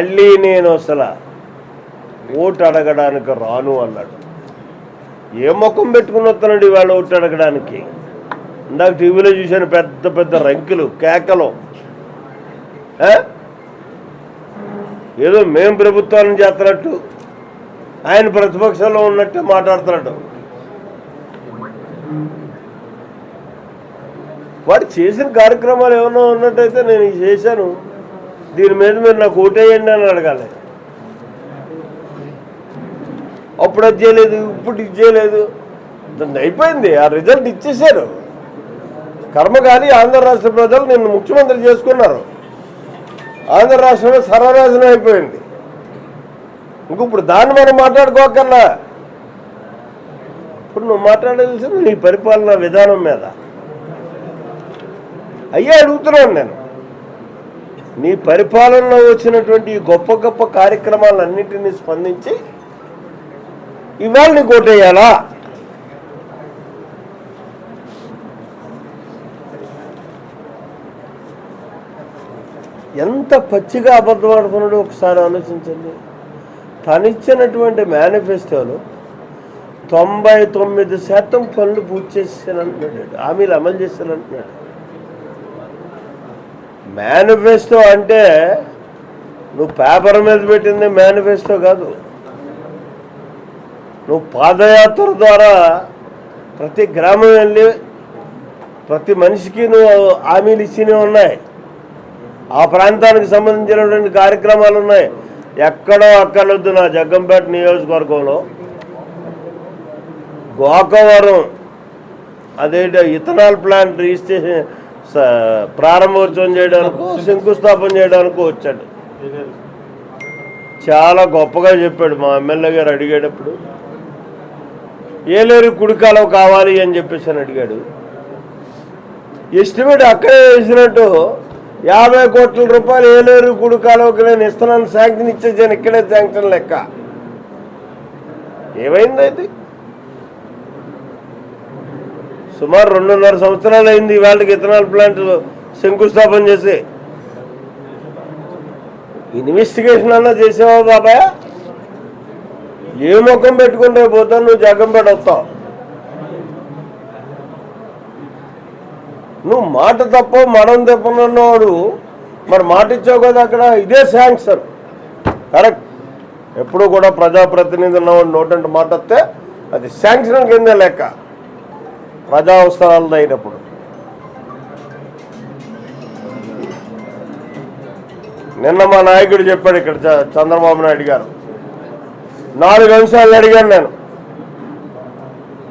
మళ్ళీ నేను అసలు ఓటు అడగడానికి రాను అన్నాడు. ఏ ముఖం పెట్టుకుని వస్తున్నాడు ఇవాళ ఓటు అడగడానికి? ఇందాక టీవీలో చూశాను పెద్ద పెద్ద రంకులు కేకలు. ఏదో మేం ప్రభుత్వాన్ని చేస్తున్నట్టు ఆయన ప్రతిపక్షంలో ఉన్నట్టు మాట్లాడుతున్నాడు. వాడు చేసిన కార్యక్రమాలు ఏమన్నా ఉన్నట్టయితే నేను చేశాను. దీని మీద మీరు నాకు ఓటేయండి అని అడగాలి. అప్పుడు అది చేయలేదు ఇప్పుడు ఇది చేయలేదు. దాన్ని అయిపోయింది ఆ రిజల్ట్ ఇచ్చేశారు. కర్మకాలి ఆంధ్ర రాష్ట్ర ప్రజలు నిన్ను ముఖ్యమంత్రి చేసుకున్నారు. ఆంధ్ర రాష్ట్రంలో సర్వనాశనం అయిపోయింది. ఇంక ఇప్పుడు దాన్ని మనం మాట్లాడుకోకర్లా. ఇప్పుడు నువ్వు మాట్లాడాల్సింది నీ పరిపాలన విధానం మీద. అయ్యే అడుగుతున్నాను నేను. నీ పరిపాలనలో వచ్చినటువంటి ఈ గొప్ప గొప్ప కార్యక్రమాలన్నింటినీ స్పందించి ఇవాళ నీకు ఓటేయాలా ఎంత పచ్చిగా అబద్ధం ఆడుకున్నాడో ఒకసారి ఆలోచించండి. తనిచ్చినటువంటి మేనిఫెస్టోలో తొంభై తొమ్మిది శాతం పనులు పూర్తి చేసానంటున్నాడు హామీలు అమలు చేశానంటున్నాడు మేనిఫెస్టో అంటే నువ్వు పేపర్ మీద పెట్టింది మేనిఫెస్టో కాదు. నువ్వు పాదయాత్ర ద్వారా ప్రతి గ్రామం వెళ్ళి ప్రతి మనిషికి నువ్వు హామీలు ఇచ్చినవి ఉన్నాయి. ఆ ప్రాంతానికి సంబంధించినటువంటి కార్యక్రమాలు ఉన్నాయి. ఎక్కడో అక్కర్లొద్దు నా జగ్గంపేట నియోజకవర్గంలో. గోకవరం అదేంటి ఇథనాల్ ప్లాంట్ రిజిస్ట్రేషన్ ప్రారంభోత్సవం చేయడానికి శంకుస్థాపన చేయడానికి వచ్చాడు. చాలా గొప్పగా చెప్పాడు మా ఎమ్మెల్యే గారు అడిగేటప్పుడు. ఏలేరు కుడికాలం కావాలి అని చెప్పేసి అని అడిగాడు. ఎస్టిమేట్ అక్కడే వేసినట్టు యాభై కోట్ల రూపాయలు ఏలేరు కుడికాలంకి నేను ఇస్తున్నాను శాంక్షన్ ఇచ్చేసాను ఇక్కడే శాంక్షన్ లెక్క. ఏమైంది అయితే సుమారు రెండున్నర సంవత్సరాలు అయింది ఇవాళకి ఇథనాల్ ప్లాంట్ శంకుస్థాపన చేసి. ఇన్వెస్టిగేషన్ అన్నా చేసావా బాబాయ్? ఏ ముఖం పెట్టుకుంటే పోతా నువ్వు జగంపేట వస్తావు నువ్వు మాట తప్ప మనం తప్పనున్నవాడు మరి మాట ఇచ్చావు కదా అక్కడ? ఇదే శాంక్షన్. కరెక్ట్. ఎప్పుడు కూడా ప్రజాప్రతినిధి ఉన్నవాడు నోటంటే మాట వస్తే అది శాంక్షన్ కిందే లెక్క. ప్రజా అవసరాలు అయినప్పుడు నిన్న మా నాయకుడు చెప్పాడు ఇక్కడ చ- చంద్రబాబు నాయుడు గారు. నాలుగు అంశాలు అడిగాను నేను.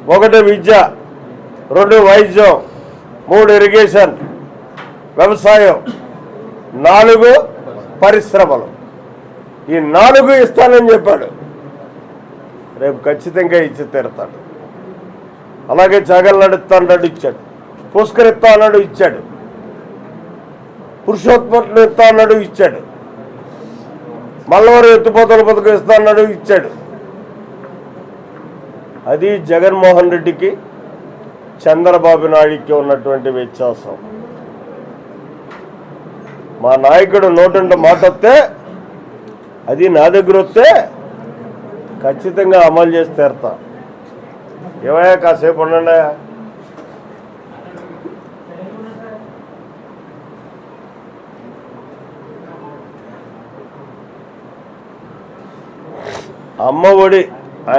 ఒకటి విద్య రెండు వైద్యం మూడు ఇరిగేషన్ వ్యవసాయం నాలుగు పరిశ్రమలు. ఈ నాలుగు ఇస్తానని చెప్పాడు. రేపు ఖచ్చితంగా ఇచ్చి తీరుతాడు. అలాగే జగన్ నడుస్తా అన్నాడు ఇచ్చాడు. పుష్కరిస్తా అన్నాడు ఇచ్చాడు. పురుషోత్పత్తులు ఇస్తా అన్నాడు ఇచ్చాడు. మల్లవరం ఎత్తుపోతల పథకం ఇస్తా అన్నాడు ఇచ్చాడు. అది జగన్మోహన్ రెడ్డికి చంద్రబాబు నాయుడికి ఉన్నటువంటి వ్యత్యాసం. మా నాయకుడు నోటుంట మాట వస్తే అది నా దగ్గర వస్తే ఖచ్చితంగా అమలు చేసి తీరుతా. ఏమయ్యా కాసేపు ఉండండి అమ్మ ఒడి